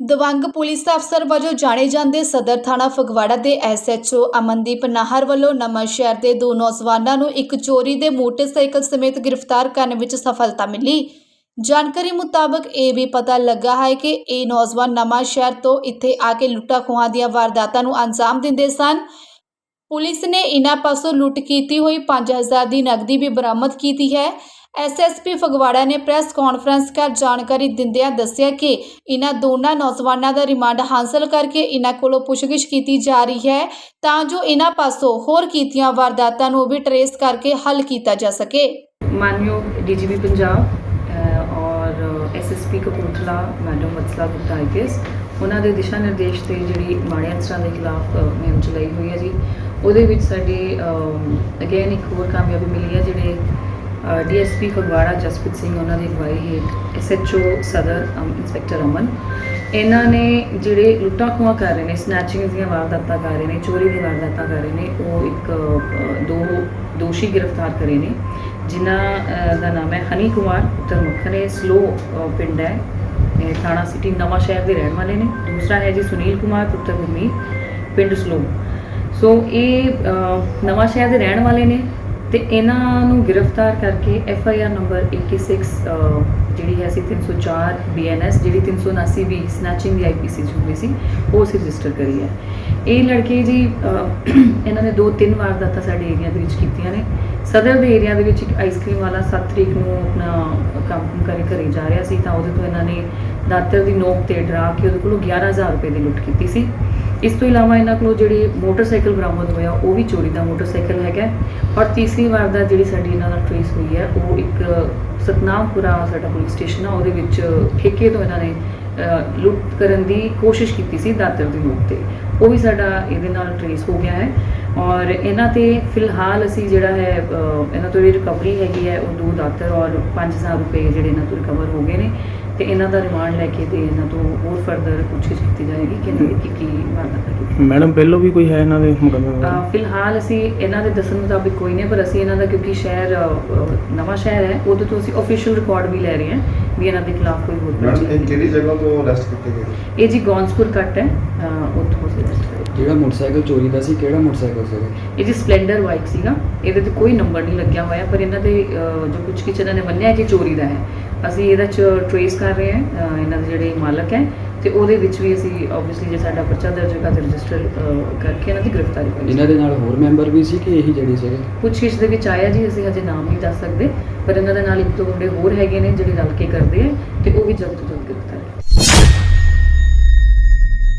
ਦਵੰਗ police ਅਫਸਰ ਵਜੋਂ ਜਾਣੇ ਜਾਂਦੇ ਸਦਰ ਥਾਣਾ ਫਗਵਾੜਾ ਦੇ ਐਸਐਚਓ ਅਮਨਦੀਪ ਨਾਹਰ ਵੱਲੋਂ ਨਵਾਂ ਸ਼ਹਿਰ ਦੇ ਦੋ ਨੌਜਵਾਨਾਂ ਨੂੰ ਇੱਕ ਚੋਰੀ ਦੇ ਮੋਟਰਸਾਈਕਲ ਸਮੇਤ ਗ੍ਰਿਫਤਾਰ ਕਰਨ ਵਿੱਚ ਸਫਲਤਾ ਮਿਲੀ। ਜਾਣਕਾਰੀ ਮੁਤਾਬਕ ਇਹ ਵੀ ਪਤਾ ਲੱਗਾ ਹੈ ਕਿ ਇਹ ਨੌਜਵਾਨ ਨਵਾਂ ਸ਼ਹਿਰ ਤੋਂ ਇੱਥੇ ਆ ਕੇ ਲੁੱਟਾਂ ਖੋਹਾਂ ਦੀਆਂ ਵਾਰਦਾਤਾਂ ਨੂੰ ਅੰਜਾਮ ਦਿੰਦੇ ਸਨ। ਪੁਲਿਸ ਨੇ ਇਹਨਾਂ ਪਾਸੋਂ ਲੁੱਟ ਕੀਤੀ ਹੋਈ 5000 ਦੀ ਨਕਦੀ ਵੀ ਬਰਾਮਦ ਕੀਤੀ ਹੈ। ਐਸਐਸਪੀ ਫਗਵਾੜਾ ਨੇ ਪ੍ਰੈਸ ਕਾਨਫਰੰਸ ਕਰ ਜਾਣਕਾਰੀ ਦਿੰਦਿਆਂ ਦੱਸਿਆ ਕਿ ਇਨ੍ਹਾਂ ਦੋਨਾਂ ਨੌਜਵਾਨਾਂ ਦਾ ਰਿਮਾਂਡ ਹਾਸਲ ਕਰਕੇ ਇਨ੍ਹਾਂ ਕੋਲੋਂ ਪੁੱਛਗਿੱਛ ਕੀਤੀ ਜਾ ਰਹੀ ਹੈ ਤਾਂ ਜੋ ਇਨ੍ਹਾਂ ਪਾਸੋਂ ਹੋਰ ਕੀਤੀਆਂ ਵਾਰਦਾਤਾਂ ਨੂੰ ਵੀ ਟਰੇਸ ਕਰਕੇ ਹੱਲ ਕੀਤਾ ਜਾ ਸਕੇ। ਮਾਨਯੋਗ ਡੀਜੀਪੀ ਪੰਜਾਬ ਔਰ SSP Kapurthala, madam Vatsala Gupta IPS ਉਹਨਾਂ ਦੇ ਦਿਸ਼ਾ ਨਿਰਦੇਸ਼ ਤੇ ਜਿਹੜੀ ਮਾੜੇ ਅਨਸਰਾਂ ਦੇ ਖਿਲਾਫ ਮੁਹਿੰਮ ਚਲਾਈ ਹੋਈ ਹੈ ਜੀ। ਉਹਦੇ ਵਿੱਚ ਸਾਡੇ ਅਗੇਨ ਇੱਕ ਹੋਰ ਕਾਮਯਾਬੀ ਮਿਲੀ ਹੈ, ਜਿਹੜੇ ਡੀਐਸਪੀ ਫਗਵਾੜਾ ਜਸਪ੍ਰੀਤ ਸਿੰਘ ਉਹਨਾਂ ਦੀ ਅਗਵਾਈ ਹੇਠ ਐਸਐਚਓ ਸਦਰ ਇੰਸਪੈਕਟਰ ਅਮਨ। ਇਹਨਾਂ ਨੇ ਜਿਹੜੇ ਲੁੱਟਾਂ ਖੋਹਾਂ ਕਰ ਰਹੇ ਨੇ ਸਨੈਚਿੰਗ ਦੀਆਂ ਵਾਰਦਾਤਾਂ ਕਰ ਰਹੇ ਨੇ ਚੋਰੀ ਦੀਆਂ ਵਾਰਦਾਤਾਂ ਕਰ ਰਹੇ ਨੇ ਉਹ ਇੱਕ ਦੋ ਦੋਸ਼ੀ ਗ੍ਰਿਫਤਾਰ ਕਰੇ ਨੇ ਜਿਨ੍ਹਾਂ ਦਾ ਨਾਮ ਹੈ ਹਨੀ ਕੁਮਾਰ ਪੁੱਤਰ ਮੱਖਣੇ ਸਲੋ ਪਿੰਡ ਹੈ। ਥਾਣਾ ਸਿਟੀ ਨਵਾਂ ਸ਼ਹਿਰ ਦੇ ਰਹਿਣ ਵਾਲੇ ਨੇ। ਦੂਸਰਾ ਹੈ ਜੀ ਸੁਨੀਲ ਕੁਮਾਰ ਪੁੱਤਰ ਗੁਰਮੀਤ ਪਿੰਡ ਸਲੋ ਸੋ ਇਹ ਅ, ਨਵਾਂ ਸ਼ਹਿਰ ਦੇ ਰਹਿਣ ਵਾਲੇ ਨੇ। ਤੇ ਇਹਨਾਂ ਨੂੰ ਗ੍ਰਿਫਤਾਰ ਕਰਕੇ ਐਫ ਆਈ ਆਰ ਨੰਬਰ 81 ਅ, ਜਿਹੜੀ ਹੈ ਸੀ 304 ਬੀਐਨਐਸ ਜਿਹੜੀ 379 ਵੀ ਸਨੈਚਿੰਗ ਦੀ ਆਈਪੀਸੀ ਚ ਹੁੰਦੀ ਸੀ ਉਹ ਅਸੀਂ ਰਜਿਸਟਰ ਕਰੀ ਹੈ। ਇਹ ਲੜਕੇ ਜੀ ਇਹਨਾਂ ਨੇ ਦੋ ਤਿੰਨ ਵਾਰਦਾਤਾਂ ਸਾਡੇ ਏਰੀਆ ਦੇ ਵਿੱਚ ਕੀਤੀਆਂ ਨੇ। ਸਦਰ ਦੇ ਏਰੀਆ ਦੇ ਵਿੱਚ ਇੱਕ ਆਈਸਕ੍ਰੀਮ ਵਾਲਾ 7 ਤਰੀਕ ਨੂੰ ਆਪਣਾ ਕੰਮ ਕਰੇ ਘਰੇ ਜਾ ਰਿਹਾ ਸੀ ਤਾਂ ਉਹਦੇ ਤੋਂ ਇਹਨਾਂ ਨੇ ਦਾਤਰ ਦੀ ਨੋਕ ਤੇ ਡਰਾ ਕੇ ਉਹਦੇ ਕੋਲੋਂ 11000 ਰੁਪਏ ਦੀ ਲੁੱਟ ਕੀਤੀ ਸੀ। ਇਸ ਤੋਂ ਇਲਾਵਾ ਇਹਨਾਂ ਕੋਲੋਂ ਜਿਹੜੀ ਮੋਟਰਸਾਈਕਲ ਬਰਾਮਦ ਹੋਇਆ, ਉਹ ਵੀ ਚੋਰੀ ਦਾ ਮੋਟਰਸਾਈਕਲ ਹੈਗਾ ਔਰ ਤੀਸਰੀ ਵਾਰ ਦਾ ਜਿਹੜੀ ਸਾਡੀ ਇਹਨਾਂ ਨਾਲ ਟ੍ਰੇਸ ਹੋਈ ਹੈ, ਉਹ ਇੱਕ ਸਤਨਾਮਪੁਰਾ ਸਾਡਾ ਪੁਲਿਸ ਸਟੇਸ਼ਨ ਆ, ਉਹਦੇ ਵਿੱਚ ਠੇਕੇ ਤੋਂ ਇਹਨਾਂ ਨੇ ਲੁੱਟ ਕਰਨ ਦੀ ਕੋਸ਼ਿਸ਼ ਕੀਤੀ ਸੀ ਦਾਤਰ ਦੀ ਨੋਕ ਤੇ। ਉਹ ਵੀ ਸਾਡਾ ਇਹਦੇ ਨਾਲ ਟ੍ਰੇਸ ਹੋ ਗਿਆ ਹੈ। ਔਰ ਇਹਨਾਂ ਤੇ ਫਿਲਹਾਲ ਅਸੀਂ ਜਿਹੜਾ ਹੈ ਇਹਨਾਂ ਤੋਂ ਜਿਹੜੀ ਰਿਕਵਰੀ ਹੈਗੀ ਹੈ, ਉਹ ਦੋ ਦਾਤਰ ਔਰ 5000 ਰੁਪਏ ਜਿਹੜੇ ਇਹਨਾਂ ਤੋਂ ਰਿਕਵਰ ਹੋ ਗਏ ਨੇ। ਤੇ ਇਹਨਾਂ ਦਾ ਰਿਮਾਂਡ ਲੈ ਕੇ ਤੇ ਇਹਨਾਂ ਤੋਂ ਹੋਰ ਫਰਦਰ ਪੁੱਛਗਿੱਛ ਕੀਤੀ ਜਾਏਗੀ ਕਿ ਇਹਨਾਂ ਨੇ ਕੀ ਕੀ ਵਾਰਦਾਤਾਂ ਕੀਤੀ ਮੈਡਮ ਪਹਿਲੋਂ ਵੀ ਕੋਈ ਹੈ ਇਹਨਾਂ ਦੇ ਮੁਕੱਦਮੇ ਫਿਲਹਾਲ ਅਸੀਂ ਇਹਨਾਂ ਦੇ ਦੱਸਣ ਮੁਤਾਬਿਕ ਕੋਈ ਨਹੀਂ ਪਰ ਅਸੀਂ ਇਹਨਾਂ ਦਾ ਕਿਉਂਕਿ ਸ਼ਹਿਰ ਨਵਾਂ ਸ਼ਹਿਰ ਹੈ ਉਹਦੇ ਤੋਂ ਅਸੀਂ ਅਫੀਸ਼ੀਅਲ ਰਿਕਾਰਡ ਵੀ ਲੈ ਰਹੇ ਹਾਂ ਵੀ ਇਹਨਾਂ ਦੇ ਖਿਲਾਫ ਕੋਈ ਹੋਰ ਮੈਡਮ ਇਹ ਕਿਹੜੀ ਜਗ੍ਹਾ ਤੋਂ ਅਰੈਸਟ ਕੀਤੇ ਗਏ? ਇਹ ਜੀ ਗੌਂਸਪੁਰ ਕੱਟ ਹੈ ਉੱਥੋਂ ਅਸੀਂ arrest ਜਿਹੜਾ ਮੋਟਰਸਾਈਕਲ ਚੋਰੀ ਦਾ ਸੀ ਕਿਹੜਾ ਮੋਟਰਸਾਈਕਲ ਸੀਗਾ? ਇਹ ਜੀ ਸਪਲੈਂਡਰ ਬਾਈਕ ਸੀਗਾ। ਇਹਦੇ ਤੇ ਕੋਈ ਨੰਬਰ ਨਹੀਂ ਲੱਗਿਆ ਹੋਇਆ ਪਰ ਇਹਨਾਂ ਦੇ ਜੋ ਕੁਝ ਇਹਨਾਂ ਨੇ ਮੰਨਿਆ ਕਿ ਚੋਰੀ ਦਾ ਹੈ। ਅਸੀਂ ਇਹਦਾ ਚ ਟ੍ਰੇਸ ਕਰ ਰਹੇ ਹਾਂ ਇਹਨਾਂ ਦੇ ਜਿਹੜੇ ਮਾਲਕ ਹੈ ਤੇ ਉਹਦੇ ਵਿੱਚ ਵੀ ਅਸੀਂ ਆਬਵੀਅਸਲੀ ਜੇ ਸਾਡਾ ਪਰਚਾ ਦਰਜ ਹੋਗਾ ਤੇ ਰਜਿਸਟਰ ਕਰਕੇ ਇਹਨਾਂ ਦੀ ਗ੍ਰਿਫਤਾਰੀ ਕਰਾਂਗੇ। ਇਹਨਾਂ ਦੇ ਨਾਲ ਹੋਰ ਮੈਂਬਰ ਵੀ ਸੀ ਕਿ ਇਹੀ ਜਿਹੜੇ ਸੀਗੇ? ਪੁੱਛਗਿੱਛ ਦੇ ਵਿੱਚ ਆਇਆ ਜੀ ਅਸੀਂ ਹਜੇ ਨਾਮ ਨਹੀਂ ਦੱਸ ਸਕਦੇ ਪਰ ਇਹਨਾਂ ਦੇ ਨਾਲ ਇੱਕ ਦੋ ਮੁੰਡੇ ਹੋਰ ਹੈਗੇ ਨੇ ਜਿਹੜੇ ਰਲ ਕੇ ਕਰਦੇ ਆ ਤੇ ਉਹ ਵੀ ਜਲਦ ਤੋਂ ਜਲਦ ਗ੍ਰਿਫਤਾਰ